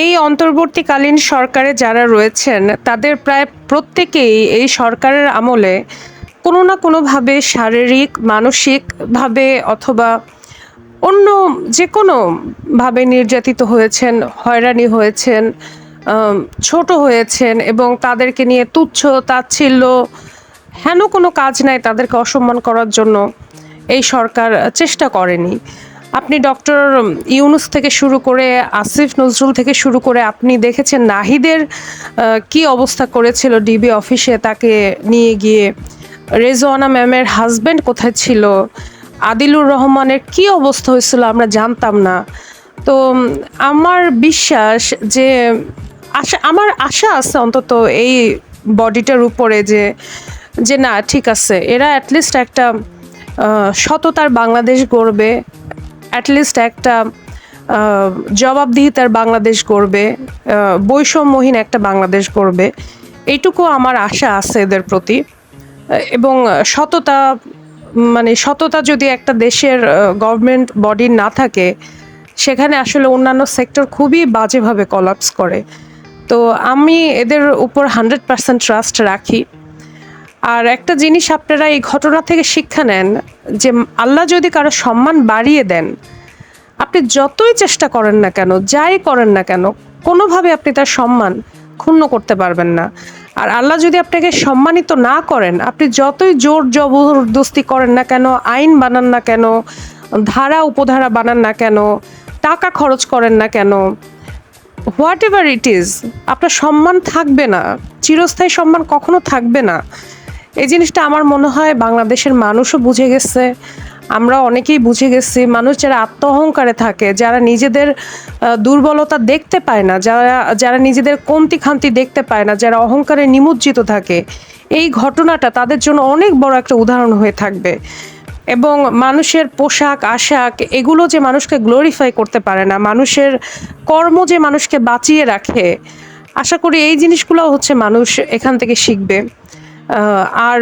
এই অন্তর্বর্তীকালীন সরকারে যারা রয়েছেন, তাদের প্রায় প্রত্যেকেই এই সরকারের আমলে কোনো না কোনোভাবে শারীরিক, মানসিকভাবে অথবা অন্য যে কোনোভাবে নির্যাতিত হয়েছেন, হয়রানি হয়েছেন ছোট হয়েছেন এবং তাদেরকে নিয়ে তুচ্ছ, তাচ্ছিল্য, হেন কোনো কাজ নাই তাদেরকে অসম্মান করার জন্য এই সরকার চেষ্টা করেনি। আপনি ডক্টর ইউনুস থেকে শুরু করে আসিফ নজরুল থেকে শুরু করে আপনি দেখেছেন নাহিদের কি অবস্থা করেছিল ডিবি অফিসে তাকে নিয়ে গিয়ে? রেজওয়ানা ম্যামের হাজবেন্ড কোথায় ছিল? আদিলুর রহমানের কি অবস্থা হয়েছিল আমরা জানতাম না। তো আমার বিশ্বাস যে আশা, আমার আশা আছে অন্তত এই বডিটার উপরে যে যে না, ঠিক আছে, এরা অ্যাটলিস্ট একটা সততার বাংলাদেশ গড়বে। অ্যাটলিস্ট একটা জবাবদিহিতার বাংলাদেশ আহ, বৈষম্যহীন একটা বাংলাদেশ গড়বে এইটুকু আমার আশা আছে এদের প্রতি। এবং সততা মানে সততা যদি একটা দেশের গভর্নমেন্ট বডির না থাকে সেখানে আসলে অন্যান্য সেক্টর খুবই বাজেভাবে কলাপস করে। তো আমি এদের উপর হান্ড্রেড পার্সেন্ট ট্রাস্ট রাখি। আর একটা জিনিস আপনারা এই ঘটনা থেকে শিক্ষা নেন যে আল্লাহ যদি কারও সম্মান বাড়িয়ে দেন, আপনি যতই চেষ্টা করেন না কেন, যাই করেন না কেন, কোনোভাবে আপনি তার সম্মান ক্ষুণ্ণ করতে পারবেন না। আর আল্লাহ যদি আপনাকে সম্মানিত না করেন, আপনি যতই জোর জবরদস্তি করেন না কেন, আইন বানান না কেন, ধারা উপধারা বানান না কেন, টাকা খরচ করেন না কেন হোয়াট এভার ইট ইজ, আপনার সম্মান থাকবে না, চিরস্থায়ী সম্মান কখনো থাকবে না। এই জিনিসটা আমার মনে হয় বাংলাদেশের মানুষও বুঝে গেছে। আমরা অনেকেই বুঝে গেছি, মানুষ যারা আত্ম অহংকারে থাকে, যারা নিজেদের দুর্বলতা দেখতে পায় না, যারা যারা নিজেদের কমতি খামতি দেখতে পায় না, যারা অহংকারে নিমজ্জিত থাকে, এই ঘটনাটা তাদের জন্য অনেক বড় একটা উদাহরণ হয়ে থাকবে। এবং মানুষের পোশাক, আশাক, এগুলো যে মানুষকে গ্লোরিফাই করতে পারে না, মানুষের কর্ম যে মানুষকে বাঁচিয়ে রাখে, আশা করি এই জিনিসগুলো হচ্ছে মানুষ এখান থেকে শিখবে। আর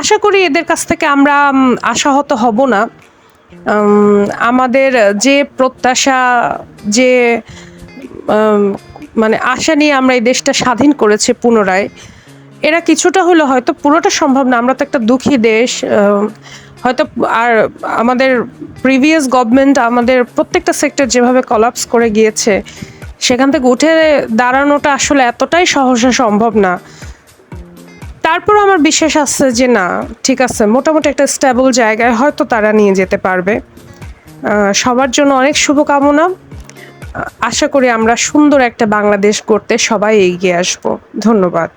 আশা করি এদের কাছ থেকে আমরা আশাহত হব না। আমাদের যে প্রত্যাশা, যে মানে আশা নিয়ে আমরা এই দেশটা স্বাধীন করেছে পুনরায়, এরা কিছুটা হলো হয়তো পুরোটা সম্ভব না। আমরা তো একটা দুঃখী দেশ হয়তো আর আমাদের প্রিভিয়াস গভর্নমেন্ট আমাদের প্রত্যেকটা সেক্টর যেভাবে কলাপস করে গিয়েছে, সেখান থেকে উঠে দাঁড়ানোটা আসলে এতটাই সহসা সম্ভব না। তারপর আমার বিশ্বাস আছে যে না, ঠিক আছে, মোটামুটি একটা স্টেবল জায়গায় হয়তো তারা নিয়ে যেতে পারবে। সবার জন্য অনেক শুভকামনা। আশা করি আমরা সুন্দর একটা বাংলাদেশ করতে সবাই এগিয়ে আসব। ধন্যবাদ।